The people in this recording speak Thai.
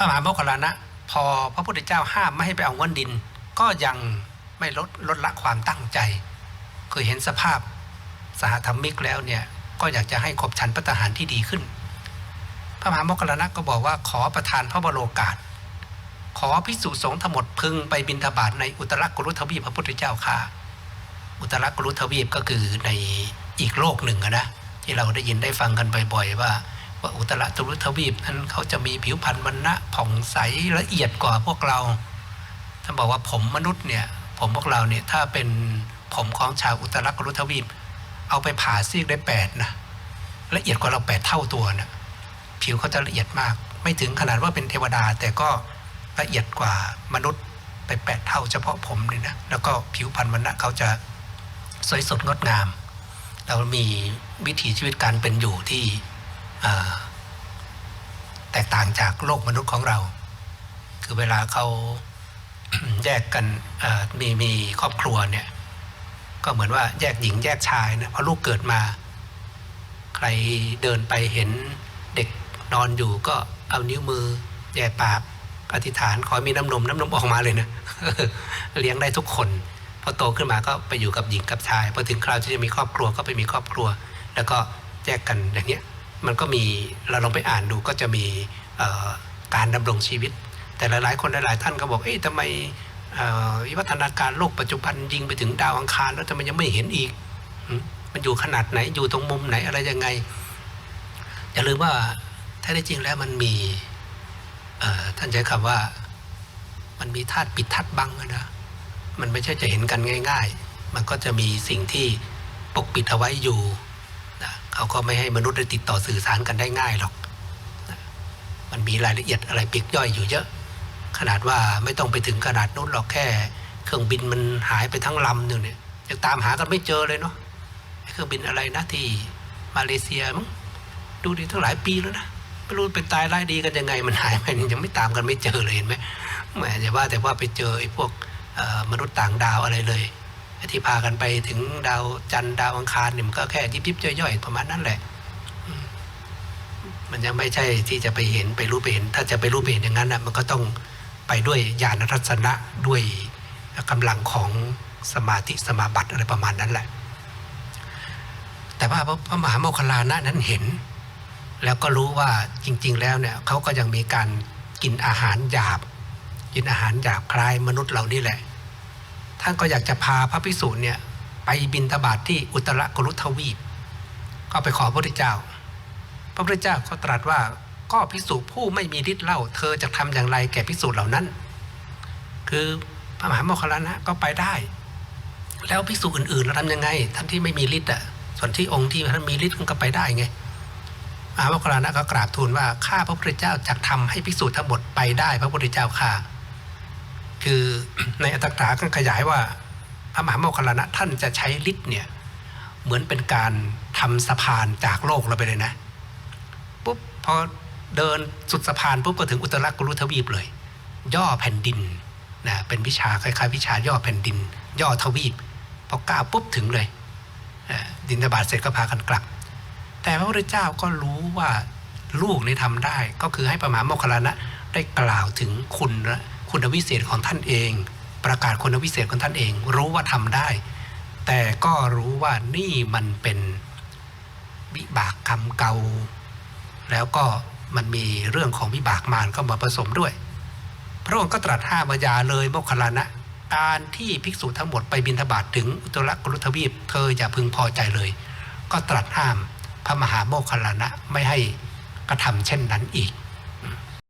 ระมหาโมคคัลลานะ พอพระพุทธเจ้าห้ามไม่ให้ไปเอาเง้วนดิน ก็ยังไม่ลดลดละความตั้งใจ คือเห็นสภาพสหธรรมิกแล้วเนี่ยก็อยากจะให้ขบฉันพัฒหารที่ดีขึ้น พระมหาโมคคัลลานะก็บอกว่าขอประทานพระบรโอกาส ขอพิสูจสงฆ์ทั้งหมดพึงไปบิณฑบาตในอุตรกุรุทวีปพระพุทธเจ้าค่ะ อุตรกุรุทวีปก็คือในอีกโลกหนึ่งนะที่เราได้ยินได้ฟังกันบ่อย ๆ ว่า ว่าอุตรกุรุทวีปนั้นเขาจะมีผิวพรรณวันนะผ่องใสละเอียดกว่าพวกเราท่านบอกว่าผมมนุษย์เนี่ยผมพวกเราเนี่ยถ้าเป็นผมของชาวอุตรกุรุทวีป เอาไปผ่าซีกได้แปดนะละเอียดกว่าเราแปดเท่าตัวนะผิวเขาจะละเอียดมาก ไม่ถึงขนาดว่าเป็นเทวดา แต่ก็ละเอียดกว่ามนุษย์ไปแปดเท่าเฉพาะผมเนี่ยนะแล้วก็ผิวพรรณวันนะเขาจะสวยสดงดงาม เรามีวิถีชีวิตการเป็นอยู่ที่ แตกต่างจากโลกมนุษย์ของเรา คือเวลาเขาแยกกันมีมีครอบครัวเนี่ย ก็เหมือนว่าแยกหญิงแยกชายนะพอลูกเกิดมา ใครเดินไปเห็นเด็กนอนอยู่ก็เอานิ้วมือ แย่ปากอธิษฐานขอมีน้ำนมน้ำนมออกมาเลยนะเลี้ยงได้ทุกคนพอโตขึ้นมาก็ไปอยู่กับหญิงกับชายพอถึงคราวที่จะมีครอบครัวก็ไปมีครอบครัว แล้วก็แยกกันอย่างเงี้ย มันก็มีเราลองไปอ่านดูก็จะมีการดำรงชีวิต แต่หลายๆ คนหลายๆท่านก็บอกเอ๊ะทำไมวิวัฒนาการโลกปัจจุบันยิงไปถึงดาวอังคารแล้วทำไมยังไม่เห็นอีก มันอยู่ขนาดไหนอยู่ตรงมุมไหนอะไรยังไงอย่าลืมว่าแท้ที่จริงแล้วมันมีท่านใช้คำว่ามันมีธาตุปิดธาตุบังนะมันไม่ใช่จะเห็นกันง่าย ๆ มันก็จะมีสิ่งที่ปกปิดเอาไว้อยู่ เขาก็ไม่ให้มนุษย์ได้ติดต่อสื่อสารกันได้ง่ายหรอก มันมีรายละเอียดอะไรปีกย่อยอยู่เยอะ ขนาดว่าไม่ต้องไปถึงขนาดนู้นหรอกแค่ เครื่องบินมันหายไปทั้งลำหนึ่งเนี่ยยังตามหากันไม่เจอเลยเนาะเครื่องบินอะไรนะที่มาเลเซียมั้งดูดิตั้งหลายปีแล้วนะไม่รู้เป็นตายร้ายดีกันยังไงมันหายไปยังไม่ตามกันไม่เจอเลยเห็นไหมแหมอย่าว่าแต่ว่าไปเจอไอ้พวกมนุษย์ต่างดาวอะไรเลย ที่พากันไปถึงดาวจันทร์ดาวอังคารเนี่ยมันก็แค่ยิบยิบย่อยๆประมาณนั้นแหละ มันยังไม่ใช่ที่จะไปเห็นไปรู้ไปเห็น ถ้าจะไปรู้ไปเห็นอย่างนั้นนะมันก็ต้องไปด้วยญาณทัศนะด้วยกำลังของสมาธิสมาบัติอะไรประมาณนั้นแหละ แต่ว่าพระมหาโมคคลานะนั้นเห็น แล้วก็รู้ว่าจริง ๆ แล้วเนี่ยเขาก็ยังมีการกินอาหารหยาบ กินอาหารหยาบคลายมนุษย์เรานี่แหละ ท่านก็อยากจะพาพระภิกษุเนี่ยไปบินทบาทที่อุตรกุรุทวีป ก็ไปขอพระพุทธเจ้า พระพุทธเจ้าก็ตรัสว่าก็ภิกษุผู้ไม่มีฤทธิ์เล่า เธอจะทำอย่างไรแก่ภิกษุเหล่านั้น คือพระมหาโมคคัลลานะก็ไปได้ แล้วภิกษุอื่นๆเราทำยังไง ท่านที่ไม่มีฤทธิ์อะส่วนที่องค์ที่ท่านมีฤทธิ์มันก็ไปได้ไงมหาโมคคัลลานะก็กราบทูลว่าข้าพระพุทธเจ้าจะทำให้ภิกษุทั้งหมดไปได้ พระพุทธเจ้าข้า คือในอัตถกถาก็ขยายว่าพระมหาโมคคัลลานะท่านจะใช้ฤทธิ์เนี่ยเหมือนเป็นการทำสะพานจากโลกเราไปเลยนะปุ๊บพอเดินสุดสะพานปุ๊บก็ถึงอุตรกุรุทวีปเลย ย่อแผ่นดินนะเป็นวิชาคล้ายๆ วิชาย่อแผ่นดิน ย่อทวีปพอก้าวปุ๊บถึงเลยดินทบาทเสร็จก็พากันกลับ แต่พระพุทธเจ้าก็รู้ว่าลูกนี่ทำได้ ก็คือให้ประมาโมคคลลานะได้กล่าวถึงคุณ คุณวิเศษของท่านเอง ประกาศคุณวิเศษของท่านเอง รู้ว่าทำได้ แต่ก็รู้ว่านี่มันเป็นวิบากกรรมเก่า แล้วก็มันมีเรื่องของวิบากมารเข้ามาผสมด้วย พระองค์ก็ตรัสห้ามายาเลยโมคคลานะการที่ภิกษุทั้งหมดไปบิณฑบาตถึงอุตรกุรุทวีปเธออย่าพึงพอใจเลย ก็ตรัสห้ามพระมหาโมคคัลลานะไม่ให้กระทำเช่นนั้นอีก